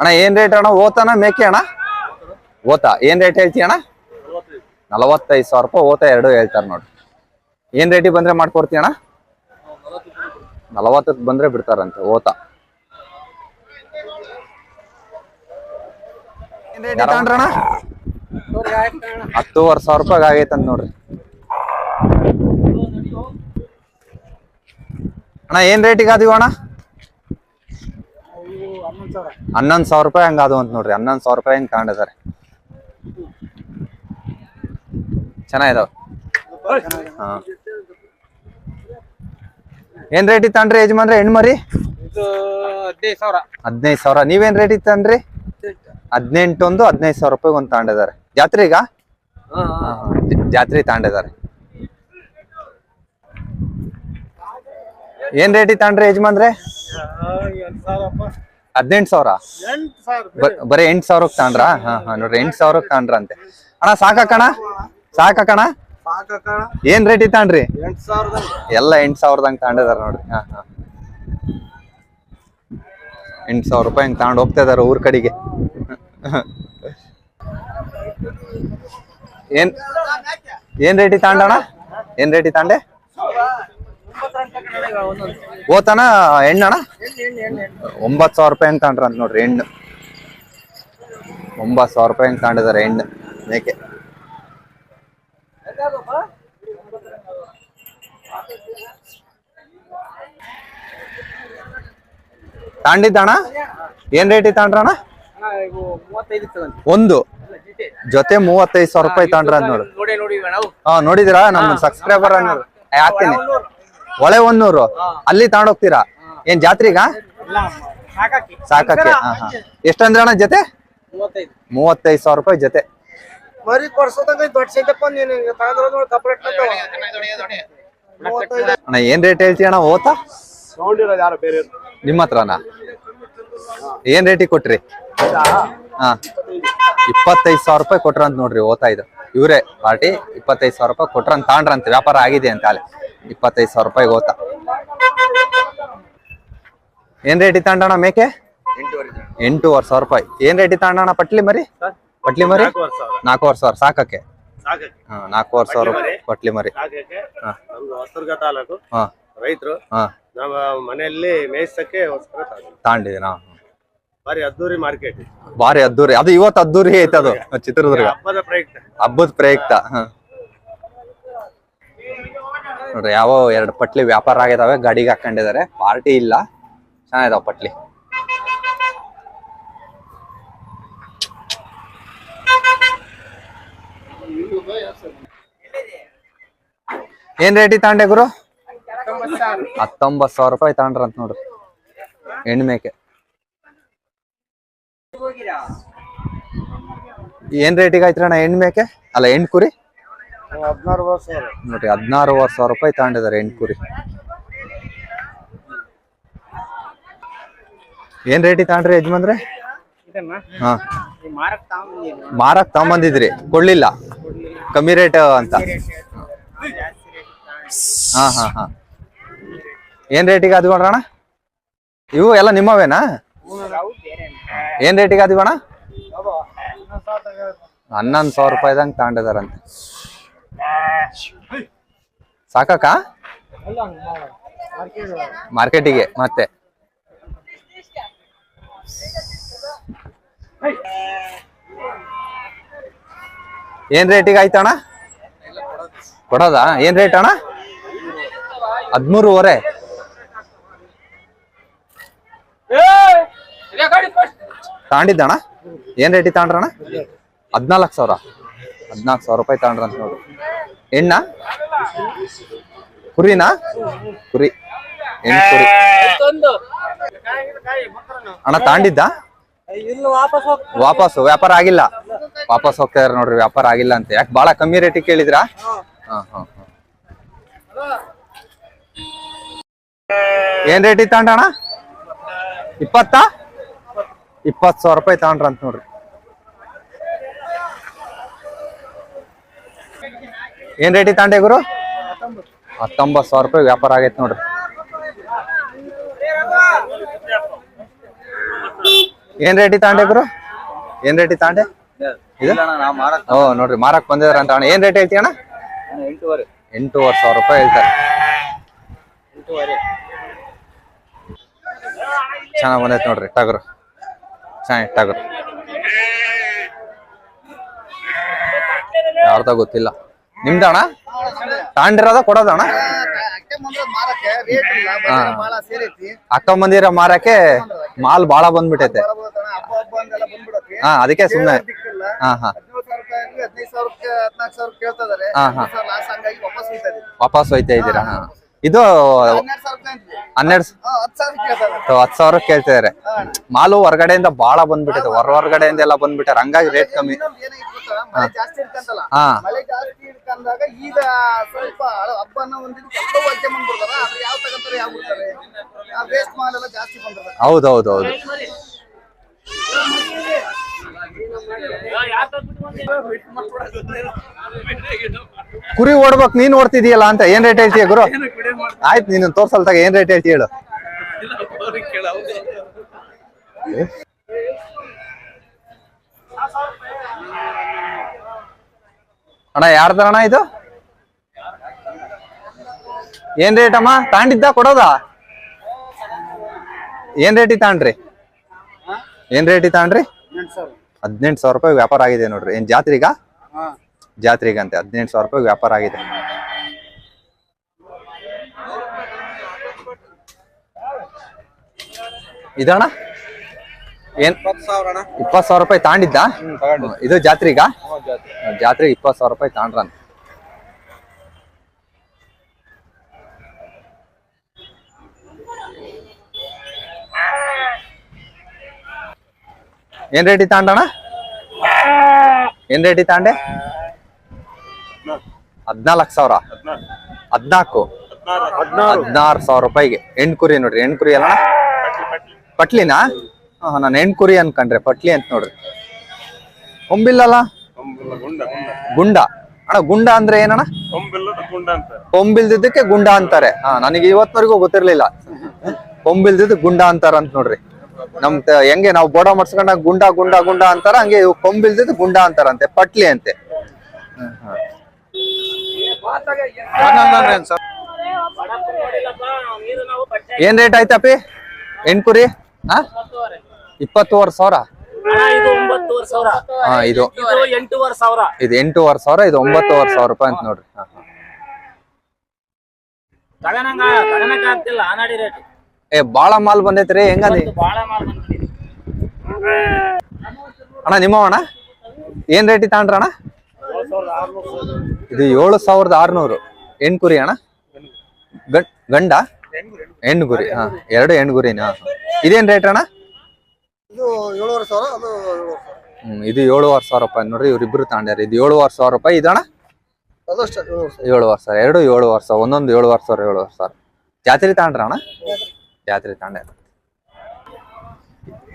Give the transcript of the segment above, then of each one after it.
ಅಣ್ಣ ಏನ್ ರೇಟ್ ಅಣ್ಣ? ಓತಾನ ಮೇಕೆ ಅಣ್ಣ? ಓತ ಏನ್ ರೇಟ್ ಹೇಳ್ತೀಯ ಅಣ್ಣ? ನಲವತ್ತೈದು ಸಾವಿರ ರೂಪಾಯಿ ಓತ ಎರಡು ಹೇಳ್ತಾರೆ ನೋಡ್ರಿ ಏನ್ ರೇಟಿಗೆ ಬಂದ್ರೆ ಮಾಡ್ಕೊಡ್ತೀಯ ಅಣ್ಣ? ನಲವತ್ತಕ್ಕೆ ಬಂದ್ರೆ ಬಿಡ್ತಾರಂತೆ ಓತ ಹತ್ತೂವರೆ ಸಾವಿರ ರೂಪಾಯಿ ಆಗೈತಂತ ನೋಡ್ರಿ. ಅಣ್ಣ ಏನ್ ರೇಟಿಗೆ ಅದೀವ ಅಣ್ಣ? ಹನ್ನೊಂದು ಸಾವಿರ ರೂಪಾಯಿ ಹಂಗಾದವು ಅದು ಅಂತ ನೋಡ್ರಿ ಹನ್ನೊಂದು ಸಾವಿರ ರೂಪಾಯಿ ಹಂಗೆ ತಗೊಂಡಿದ್ದಾರೆ ಚೆನ್ನಾಗಿದಾವ. ಹಾ. ಏನ್ ರೇಟ್ ಇತ್ತನ್ರಿ ಯಜಮಾನ್ರಿ ಹೆಣ್ಮರಿ ಹದಿನೈದು ಸಾವಿರ. ಹದಿನೈದು ಸಾವಿರ. ನೀವೇನ್ ರೇಟ್ ಹದಿನೆಂಟು ಒಂದು ಹದಿನೈದು ಸಾವಿರ ರೂಪಾಯಿ ಒಂದು ತಗೊಂಡಿದ್ದಾರೆ ಈಗ? ಜಾತ್ರೆ ತಗೊಂಡಿದ್ದಾರೆ ಏನ್ ರೇಟ್ ತಗೊಂಡ್ರಿ ಯಜಮಾನ್ರೆ? ಹದಿನೆಂಟು ಸಾವಿರ? ಬರೀ. ಎಂಟು ಸಾವಿರಕ್ಕೆ ತಗೊಂಡ್ರಾ ಹಾ ಹಾ ನೋಡ್ರಿ ಎಂಟು ಸಾವಿರಕ್ಕೆ ತಗೊಂಡ್ರ ಅಂತೆ. ಅಣ್ಣ ಸಾಕಣ ಸಾಕಣ ಏನ್ ರೇಟ್ ಇತ್ತ ಎಂಟು ಸಾವಿರದ ಎಲ್ಲ ಎಂಟು ಸಾವಿರದಂಗ್ ತಗೊಂಡಿದಾರೆ ನೋಡ್ರಿ. ಹಾ ಹಾ. ಎಂಟು ಸಾವಿರ ರೂಪಾಯಿ ಹಂಗೆ ತಗೊಂಡು ಹೋಗ್ತಾ ಇದಾರೆ ಊರ್ ಕಡೆಗೆ. ಏನ್ ಏನ್ ರೇಟಿ ತಗೊಂಡಣ ಏನ್ ರೇಟಿ ತಗೊಂಡೆ ಓತನ ಹೆಣ್ಣಣ ಒಂಬತ್ ಸಾವಿರ ರೂಪಾಯಿ ಹಂಗೆ ತಗೊಂಡ್ರ ಅಂತ ನೋಡ್ರಿ ಹೆಣ್ಣು. ಒಂಬತ್ ಸಾವಿರ ರೂಪಾಯಿ ಅಂತ ತಗೊಂಡಿದ್ದಾರೆ ಹೆಣ್ಣು. ಮೇಕೆ. ತಾಂಡಿದ್ದಣ ಏನ್ ರೇಟ್ ತಾಂಡ್ರಣ ಒಂದು. ಜೊತೆ ಮೂವತ್ತೈದು ಸಾವಿರ ರೂಪಾಯಿ ತಾಂಡ್ರ ಅಂತ ನೋಡಿ ಹಾ ನೋಡಿದಿರಾ? ನಮ್ಮ ಸಬ್ಸ್ಕ್ರೈಬರ್ ಹಾಕ್ತೀನಿ. ಒಳೆ ಒಂದೂರು ಅಲ್ಲಿ ತಗೊಂಡೋಗ್ತೀರಾ? ಏನ್ ಜಾತ್ರಿಗ? ಸಾಕಕ್ಕೆ ಹಾ ಹಾ ಎಷ್ಟಂದ್ರೆ ಅಣ್ಣ ಜೊತೆ? ಮೂವತ್ತೈದು. ಸಾವಿರ ರೂಪಾಯಿ ಜೊತೆ. ಅಣ್ಣ ಏನ್ ರೇಟ್ ಹೇಳ್ತೀಯ ಅಣ್ಣ ಓತಾ ತಗೊಂಡಿರೋದು ಯಾರು ಬೇರೆ ನಿಮ್ಮ ಹತ್ರನಾ? ಏನ್ ರೇಟಿಗೆ ಕೊಟ್ರಿ? ಹಾ. ಇಪ್ಪತ್ತೈದು ಸಾವಿರ ರೂಪಾಯಿ ಕೊಟ್ರಂತ ನೋಡ್ರಿ ಓತಾ ಇದು. ಇವ್ರೆ ಪಾರ್ಟಿ ಇಪ್ಪತ್ತೈದು ಸಾವಿರ ರೂಪಾಯಿ ಕೊಟ್ರಂತ ತಾಂಡ್ರಂತ ವ್ಯಾಪಾರ ಆಗಿದೆ ಅಂತ ಅಲ್ಲಿ ಇಪ್ಪತ್ತೈದು ಸಾವಿರ ರೂಪಾಯಿ ಗೋತ ಏನ್ ರೇಟಿ ತಾಂಡಣ ಮೇಕೆ? ಎಂಟೂವರೆ ಸಾವಿರ ರೂಪಾಯಿ. ಏನ್ ರೇಟಿ ತಾಂಡಣ ಪಟ್ಲಿ ಮರಿ? ಪಟ್ಲಿ ಮರಿ? ನಾಲ್ಕೂವರೆ ಸಾವಿರ. ಸಾಕಕ್ಕೆ? ನಾಲ್ಕೂವರೆ ಸಾವಿರ ಪಟ್ಲಿ ಮರಿ. ಹೊಸದುರ್ಗ ತಾಲೂಕು. ರೈತರು. ಹಾ. ನಮ್ಮ ಮನೆಯಲ್ಲಿ ಮೇಯಿಸಕ್ಕೆ ತಾಂಡಿದೀನ ಬಾರಿ ಅದ್ದೂರಿ ಮಾರ್ಕೆಟ್. ಬಾರಿ ಅದ್ದೂರಿ. ಅದು ಇವತ್ತು ಅದ್ದೂರಿ ಐತೆ ಅದು ಚಿತ್ರದುರ್ಗ. ಹಬ್ಬದ ಪ್ರಯುಕ್ತ. ಹಬ್ಬದ ಪ್ರಯುಕ್ತ. ಹ. ನೋಡ್ರಿ, ಯಾವ ಎರಡು ಪಟ್ಲಿ ವ್ಯಾಪಾರ ಆಗಿದಾವೆ, ಗಾಡಿಗೆ ಹಾಕೊಂಡಿದ್ದಾರೆ. ಪಾರ್ಟಿ ಇಲ್ಲ. ಚೆನ್ನಾಗಿದಾವ ಪಟ್ಲಿ. ಏನ್ ರೇಟಿ ತಗೊಂಡೆ ಗುರು? ಹತ್ತೊಂಬತ್ತು ಸಾವಿರ ರೂಪಾಯಿ ತಗೊಂಡ್ರ ಅಂತ ನೋಡ್ರಿ. ಹೆಣ್ಣು ಮೇಕೆ. ಏನ್ ರೇಟಿಗೆ ಆಯ್ತು ಅಣ್ಣ, ಹೆಣ್ಣು ಮೇಕೆ? ಅಲ್ಲ, ಹೆಣ್ಣು ಕುರಿ? ನೋಡ್ರಿ ಹದಿನಾರು ಸಾವಿರ ರೂಪಾಯಿ ತಗೊಂಡಿದ್ದಾರೆ ಎಂಟು ಕುರಿ. ಏನ್ ರೇಟಿ ತಗೊಂಡ್ರಿ ಯಜಮಾನ್ರೆ? ಹಾ. ಮಾರಕ್ ತಗೊಂಬಂದಿದ್ರಿ. ಕೊಡ್ಲಿಲ್ಲ. ಕಮ್ಮಿ ರೇಟ್ ಅಂತ. ಹಾ ಹಾ ಹಾ. ಏನ್ ರೇಟಿಗೆ ಅದು ಅಣ್ಣ? ಇವು ಎಲ್ಲ ನಿಮ್ಮವೇನಾ? ಏನ್ ರೇಟಿಗೆ ಅದು ಅಣ್ಣ? ಹನ್ನೊಂದು ಸಾವಿರ ರೂಪಾಯಿದಂಗೆ ತಗೊಂಡಿದಾರಂತೆ. ಸಾಕಕ್ಕ ಮಾರ್ಕೆಟಿಗೆ, ಮತ್ತೆ? ಏನ್ ರೇಟಿಗೆ ಆಯ್ತಣ ಕೊಡೋದಾ? ಏನ್ ರೇಟ್ ಅಣ್ಣ? ಹದ್ಮೂರುವರೆ. ತಗೊಂಡಿದ್ದಣ್ಣ ಏನ್ ರೇಟಿಗೆ ತಗೊಂಡ್ರಣ್ಣ ಹದ್ನಾಲ್ಕು ಸಾವಿರ. ಹದ್ನಾಲ್ಕು ಸಾವಿರ ರೂಪಾಯಿ ತಗೊಂಡ್ರ ನೋಡ್ರಿ ಎಣ್ಣ? ಕುರಿನಾ? ಕುರಿ. ಕುರಿ. ಅಣ್ಣ ತಾಂಡಿದ್ದ? ವಾಪಸ್ ವ್ಯಾಪಾರ ಆಗಿಲ್ಲ. ವಾಪಸ್ ಹೋಗ್ತಾ ಇದಾರೆ ನೋಡ್ರಿ ವ್ಯಾಪಾರ ಆಗಿಲ್ಲ ಅಂತ. ಯಾಕೆ ಬಹಳ ಕಮ್ಮಿ ರೇಟಿಗೆ ಕೇಳಿದ್ರಾ? ಹಾ ಹಾ ಹಾ. ಏನ್ ರೇಟ್ ಇತ್ತಣ್ಣ ಇಪ್ಪತ್ತ? ಇಪ್ಪತ್ ಸಾವಿರ ರೂಪಾಯಿ ತಗೊಂಡ್ರಂತ ನೋಡ್ರಿ. ಏನ್ ರೇಟಿ ತಾಂಡೆ ಗುರು? ಹತ್ತೊಂಬತ್ತು ಸಾವಿರ ರೂಪಾಯಿ ವ್ಯಾಪಾರ ಆಗೈತೆ ನೋಡ್ರಿ. ಏನ್ ರೇಟಿ ತಾಂಡೆ ಗುರು? ಏನ್ ರೇಟಿ ತಾಂಡೆ? ಇದು? ಓ ನೋಡ್ರಿ ಮಾರಕ್ ಬಂದಿದಾರ ಅಂತ ಅಣ್ಣ. ಏನ್ ರೇಟ್ ಐತಿ ಅಣ್ಣ? ಎಂಟೂವರೆ. ಸಾವಿರ ರೂಪಾಯಿ ಹೇಳ್ತಾರೆ. ಚೆನ್ನಾಗ್ ಬಂದೈತೆ ನೋಡ್ರಿ ಟಗರು. ಚೆನ್ನಾಗಿ ಟಗರು. ಯಾರ್ದ ಗೊತ್ತಿಲ್ಲ. ನಿಮ್ದ ಅಣ್ಣ ತಾಂಡಿರೋದ ಕೊಡೋದಣ್ಣ? ಮಾರಕ್ಕೆ ಮಂದಿರ ಮಾರಕ್ಕೆ ಮಾಲ್ ಬಾಳ ಬಂದ್ಬಿಟ್ಟೈತೆ. ಹಾ ಅದಕ್ಕೆ ಸುಮ್ನೆ. ಹಾ ಹಾ. ವಾಪಸ್ ಹೋಯ್ತಾ ಇದ್ದೀರಾ? ಹಾ. ಇದು ಹನ್ನೆರಡು ಹತ್ತು ಸಾವಿರ ಕೇಳ್ತಿದಾರೆ ಮಾಲು ಹೊರಗಡೆಯಿಂದ ಬಾಳ ಬಂದ್ಬಿಟ್ಟಿದೆ ಹೊರ ಹೊರಗಡೆಯಿಂದ ಎಲ್ಲ ಬಂದ್ಬಿಟ್ಟಾರೆ. ಹಂಗಾಗಿ ರೇಟ್ ಕಮ್ಮಿ. ಹೌದೌದೌದು. ಕುರಿ ಓಡ್ಬೇಕು ನೀನ್ ಓಡ್ತಿದೀಯಲ್ಲ ಅಂತ ಏನ್ ರೇಟ್ ಹೇಳ್ತೀಯ ಗುರು? ಆಯ್ತು ನೀನು ತೋರ್ಸಲ್ತಾಗ ಏನ್ ರೇಟ್ ಹೇಳ್ತಿ ಹೇಳು. ಅಣ್ಣ ಯಾರ್ದಣ್ಣ ಇದು? ಏನ್ ರೇಟ್ ಅಮ್ಮ? ತಾಂಡಿದ್ದ, ಕೊಡೋದಾ? ಏನ್ ರೇಟಿ ತಾಂಡ್ರಿ? ಏನ್ ರೇಟಿ ತಾಂಡ್ರಿ? ಹದಿನೆಂಟು ಸಾವಿರ ರೂಪಾಯಿ ವ್ಯಾಪಾರ ಆಗಿದೆ ನೋಡ್ರಿ. ಏನ್ ಜಾತ್ರಿಗ ಜಾತ್ರಿಗಂತೆ ಹದಿನೆಂಟು ಸಾವಿರ ರೂಪಾಯಿ ವ್ಯಾಪಾರ ಆಗಿದೆ. ಇದಣ್ಣ? ಏನ್? ಇಪ್ಪತ್ ಸಾವಿರ ರೂಪಾಯಿ ತಾಂಡಿದ್ದ? ಇದು ಜಾತ್ರಿಗ ಜಾತ್ರೆ. ಇಪ್ಪತ್ ಸಾವಿರ ರೂಪಾಯಿ ತಾಂಡ್ರ ಏನ್ ರೇಟಿ ತಾಂಡಣ ಏನ್ ರೇಟಿ ತಾಂಡೆ? ಹದ್ನಾಲ್ಕು ಸಾವಿರ. ಹದ್ನಾಲ್ಕು. ಹದ್ನಾರು. ಸಾವಿರ ರೂಪಾಯಿಗೆ. ಹೆಣ್ ಕುರಿ ನೋಡ್ರಿ ಹೆಣ್ ಕುರಿ ಅಲ್ಲ ಪಟ್ಲಿನಾ ಹಾ ನಾನು ಹೆಣ್ ಕುರಿ ಅನ್ಕಂಡ್ರೆ ಪಟ್ಲಿ ಅಂತ ನೋಡ್ರಿ. ಕೊಂಬಿಲ್ಲಲ್ಲ? ಗುಂಡ ಅಣ್ಣ ಗುಂಡ ಅಂದ್ರೆ ಏನಣ್ಣ? ಕೊಂಬಿಲ್ದಿದ್ದಕ್ಕೆ ಗುಂಡ ಅಂತಾರೆ. ಹಾ ನನಗೆ ಇವತ್ವರೆಗೂ ಗೊತ್ತಿರ್ಲಿಲ್ಲ. ಕೊಂಬಿಲ್ದಿದ್ದು ಗುಂಡ ಅಂತಾರ ಅಂತ ನೋಡ್ರಿ. ನಮ್ ತ- ಹೆಂಗೆ ನಾವು ಬೋಡ ಮಾಡ್ಸ್ಕೊಂಡ ಗುಂಡ ಗುಂಡ ಗುಂಡ ಅಂತಾರ ಹಂಗೆ ಇವು ಕೊಂಬಿಲ್ದಿದ್ದು ಗುಂಡ ಅಂತಾರಂತೆ ಪಟ್ಲಿ ಅಂತೆ. ಏನ್ ರೇಟ್ ಆಯ್ತಪ್ಪಿ? ಹೆಣ್ ಕುರಿ ಹಾ? ಇಪ್ಪತ್ತುವರೆ ಸಾವಿರ? ಹಾ ಇದು. ಎಂಟೂವರೆ ಸಾವಿರ. ಇದು ಎಂಟೂವರೆ ಸಾವಿರ ಇದು ಒಂಬತ್ತುವರೆ ಸಾವಿರ ರೂಪಾಯಿ ಅಂತ ನೋಡ್ರಿ. ಏ ಬಾಳ ಮಾಲ್ ಬಂದೈತ್ರಿ ಹೆಂಗದಿ ಅಣ್ಣ ನಿಮ್ಮ ಅಣ್ಣ ಏನ್ ರೇಟ್ ತಗೊಂಡ್ರ ಅಣ್ಣ? ಇದು ಏಳು ಸಾವಿರದ ಆರ್ನೂರು. ಹೆಣ್ ಕುರಿ ಅಣ್ಣ? ಗಂಡ? ಹೆಣ್ಣು ಗುರಿ ಹಾ. ಎರಡು ಹೆಣ್ಣು ಗುರಿನ ಇದೇನ್ ರೇಟ್ ಅಣ್ಣ? ಇದು ಏಳುವರೆ ಸಾವಿರ ಅದು ಏಳುವರೆ ಸಾವಿರ. ಹ್ಮ್ ಇದು ಏಳುವರೆ ಸಾವಿರ ರೂಪಾಯಿ. ನೋಡ್ರಿ ಇವ್ರಿಬ್ರು ತಾಂಡ್ಯಾರ ಇದು ಏಳುವರೆ ಸಾವಿರ ರೂಪಾಯಿ ಇದಣ ಏಳುವರೆ ಸಾವಿರ. ಏಳುವರೆ ಸಾವಿರ ಎರಡು ಏಳುವರೆ ಸಾವಿರ ಒಂದೊಂದು ಏಳುವರೆ ಸಾವಿರ ಏಳುವರೆ ಸಾವಿರ. ಜಾತ್ರೆ ತಾಂಡ್ರ ಅಣ್ಣ? ಜಾತ್ರೆ. ತಾಂಡ್ಯಾರ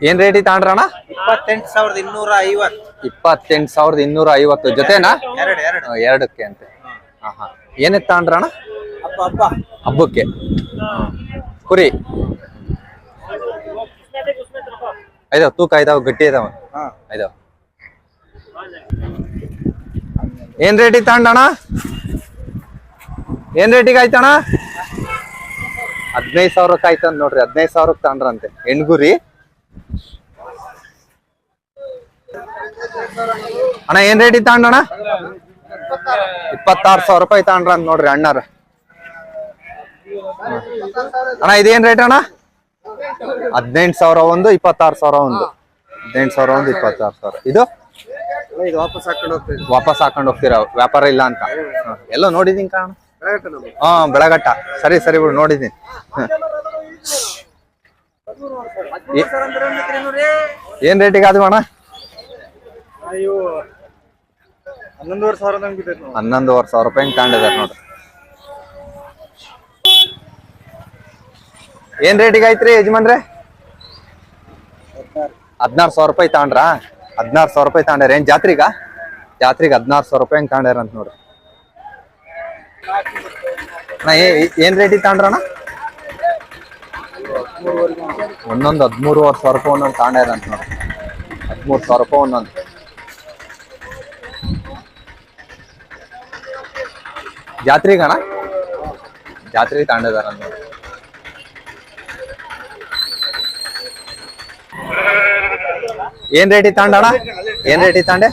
ಏನ್ ರೇಟಿ ತಾಂಡ್ರ ಅಣ್ಣ? ಇಪ್ಪತ್ತೆಂಟು ಸಾವಿರದ ಇನ್ನೂರ ಐವತ್ತು. ಇಪ್ಪತ್ತೆಂಟು ಸಾವಿರದ ಇನ್ನೂರ ಐವತ್ತು. ಜೊತೆನಾ? ಎರಡು ಎರಡು. ಎರಡಕ್ಕೆ ಅಂತೆ. ಹಾ ಹಾ ಏನಕ್ಕೆ ತಾಂಡ್ರ ಅಣ್ಣ? ಹಬ್ಬ ಹಬ್ಬ. ಹಬ್ಬಕ್ಕೆ. ಕುರಿ. ಐದಾವ್ ತೂಕ ಐದಾವ್ ಗಟ್ಟಿ ಇದಾವ ಹಾ. ಐದಾವ್ ಏನ್ ರೇಟಿಗೆ ತಗೊಂಡಣ ಏನ್ ರೇಟಿಗೆ ಆಯ್ತಣ ಹದಿನೈದು ಸಾವಿರಕ್ಕೆ ಆಯ್ತಂತ ನೋಡ್ರಿ ಹದಿನೈದು ಸಾವಿರಕ್ಕೆ ತಾಂಡ್ರಂತೆ ಹೆಣ್ಗುರಿ. ಅಣ್ಣ ಏನ್ ರೇಟಿಗೆ ತಗೊಂಡಣ ಇಪ್ಪತ್ತಾರು ಸಾವಿರ ರೂಪಾಯಿ ತಗೊಂಡ್ರಂತ ಅಂತ ನೋಡ್ರಿ ಅಣ್ಣಾರ. ಅಣ್ಣ ಇದೇನ್ ರೇಟ್ ಅಣ್ಣ? ಹದಿನೆಂಟು ಸಾವಿರ ಒಂದು ಇಪ್ಪತ್ತಾರು ಸಾವಿರ ಒಂದು. ಹದಿನೆಂಟು ಸಾವಿರ ಒಂದು ಇಪ್ಪತ್ತಾರು ಸಾವಿರ. ಇದು? ವಾಪಸ್ ಹಾಕೊಂಡು ಹೋಗ್ತೀವಿ. ವಾಪಸ್ ಹಾಕೊಂಡು ಹೋಗ್ತೀರಾ? ವ್ಯಾಪಾರ ಇಲ್ಲ ಅಂತ. ಎಲ್ಲ ನೋಡಿದೀನಿ ಕಾರಣ ಹಾ ಬೆಳಗಟ್ಟ. ಸರಿ ಸರಿ ಬಿಡು ನೋಡಿದೀನಿ ಏನ್ ರೇಟಿಗೆ ಆದ್ವಿ ಅಣ್ಣ ಹನ್ನೊಂದುವರೆ ಸಾವಿರ ರೂಪಾಯಿ ತಗೊಂಡಿದ್ದಾರೆ ನೋಡ್ರಿ. ಏನ್ ರೇಟಿಗೆ ಐತ್ರಿ ಯಜಮಾನ್ರೆ? ಹದಿನಾರು ಸಾವಿರ ರೂಪಾಯಿ ತಗೊಂಡ್ರ? ಹದಿನಾರು ಸಾವಿರ ರೂಪಾಯಿ ತಗೊಂಡಾರ ಏನ್ ಜಾತ್ರಿಗ? ಜಾತ್ರೆಗೆ ಹದಿನಾರು ಸಾವಿರ ರೂಪಾಯಿ ಹಂಗೆ ಅಂತ ನೋಡ್ರಿ. ಏ- ಏನ್ ರೇಟಿಗೆ ತಗೊಂಡ್ರಣ್ಣ? ಒಂದೊಂದು ಹದಿಮೂರುವರೆ ಸಾವಿರ ರೂಪಾಯಿ ಒಂದೊಂದು ತಾಂಡ ಅಂತ ನೋಡಿ ಹದಿಮೂರು ಸಾವಿರ ರೂಪಾಯಿ ಒಂದೊಂದು. ಜಾತ್ರೆಗಣ ಜಾತ್ರೆಗೆ ತಗೊಂಡಿದಾರ ನೋಡಿ ಏನ್ ರೇಟ್ ತಾಂಡಣ ಏನ್ ರೇಟ್ ತಾಂಡೆ?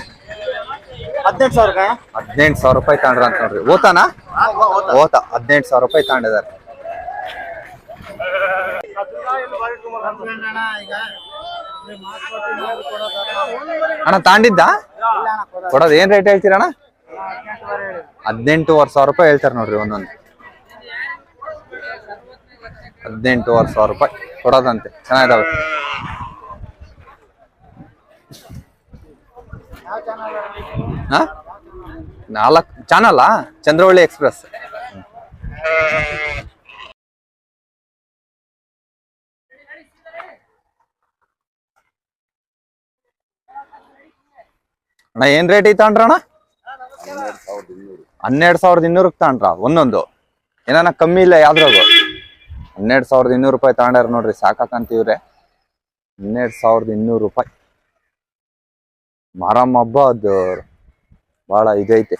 ಹದಿನೆಂಟು ಸಾವಿರ ಹದಿನೆಂಟು ಸಾವಿರ ರೂಪಾಯಿ ತಾಂಡ್ರ ಅಂತ ನೋಡ್ರಿ. ಓತಾನ? ಓತ. ಹದಿನೆಂಟು ಸಾವಿರ ರೂಪಾಯಿ ತಾಂಡಿದಾರೆ. ಅಣ್ಣ ತಾಂಡಿದ್ದ? ಕೊಡೋದು ಏನ್ ರೇಟ್ ಹೇಳ್ತೀರಣ್ಣ ಹದಿನೆಂಟುವರೆ ಸಾವಿರ ರೂಪಾಯಿ ಹೇಳ್ತಾರೆ ನೋಡ್ರಿ ಒಂದೊಂದು. ಹದಿನೆಂಟುವರೆ ಸಾವಿರ ರೂಪಾಯಿ ಕೊಡೋದಂತೆ. ಚೆನ್ನಾಗಿದಾವೆ. ಹಾ? ನಾಲ್ಕು ಚಾನಲ್ಲ ಚಂದ್ರವಳ್ಳಿ ಎಕ್ಸ್ಪ್ರೆಸ್. ಅಣ್ಣ, ಏನ್ ರೇಟ್ ಐತ ಅಣ್ಣ ಹನ್ನೆರಡು ಸಾವಿರದ ಇನ್ನೂರಕ್ಕೆ ತಗೊಂಡ್ರ, ಒಂದೊಂದು. ಏನಾನ ಕಮ್ಮಿ ಇಲ್ಲ ಯಾವ್ದ್ರಾಗ ಹನ್ನೆರಡು ಸಾವಿರದ ಇನ್ನೂರು ರೂಪಾಯಿ ತಗೊಂಡ್ಯಾರ ನೋಡ್ರಿ ಸಾಕಾಕಂತೀವ್ರೆ ಹನ್ನೆರಡು ಸಾವಿರದ ಇನ್ನೂರು ರೂಪಾಯಿ. ಮಾರಮ್ಮ ಹಬ್ಬ ಅದು ಭಾಳ ಇದೈತೆ.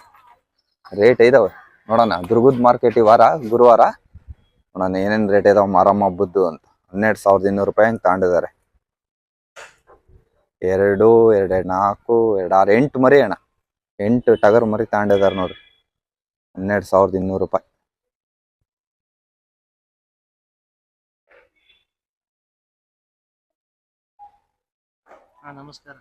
ರೇಟ್ ಇದಾವೆ. ನೋಡೋಣ, ದುರ್ಗದ ಮಾರ್ಕೆಟ್ ಈ ವಾರ, ಗುರುವಾರ. ನೋಡೋಣ, ಏನೇನು ರೇಟ್ ಇದಾವೆ, ಮಾರಮ್ಮ ಹಬ್ಬದ್ದು ಅಂತ. ಹನ್ನೆರಡು ಸಾವಿರದ ಇನ್ನೂರು ರೂಪಾಯಿ ಹಂಗೆ ತಗೊಂಡಿದ್ದಾರೆ ಎರಡು ಎರಡು ನಾಲ್ಕು, ಎರಡು ಆರು, ಎಂಟು ಮರಿ ಅಣ್ಣ. ಎಂಟು ಟಗರ್ ಮರಿ ತಗೊಂಡಿದ್ದಾರೆ ನೋಡ್ರಿ. ಹನ್ನೆರಡು ಸಾವಿರದ ಇನ್ನೂರು ರೂಪಾಯಿ. ನಮಸ್ಕಾರ.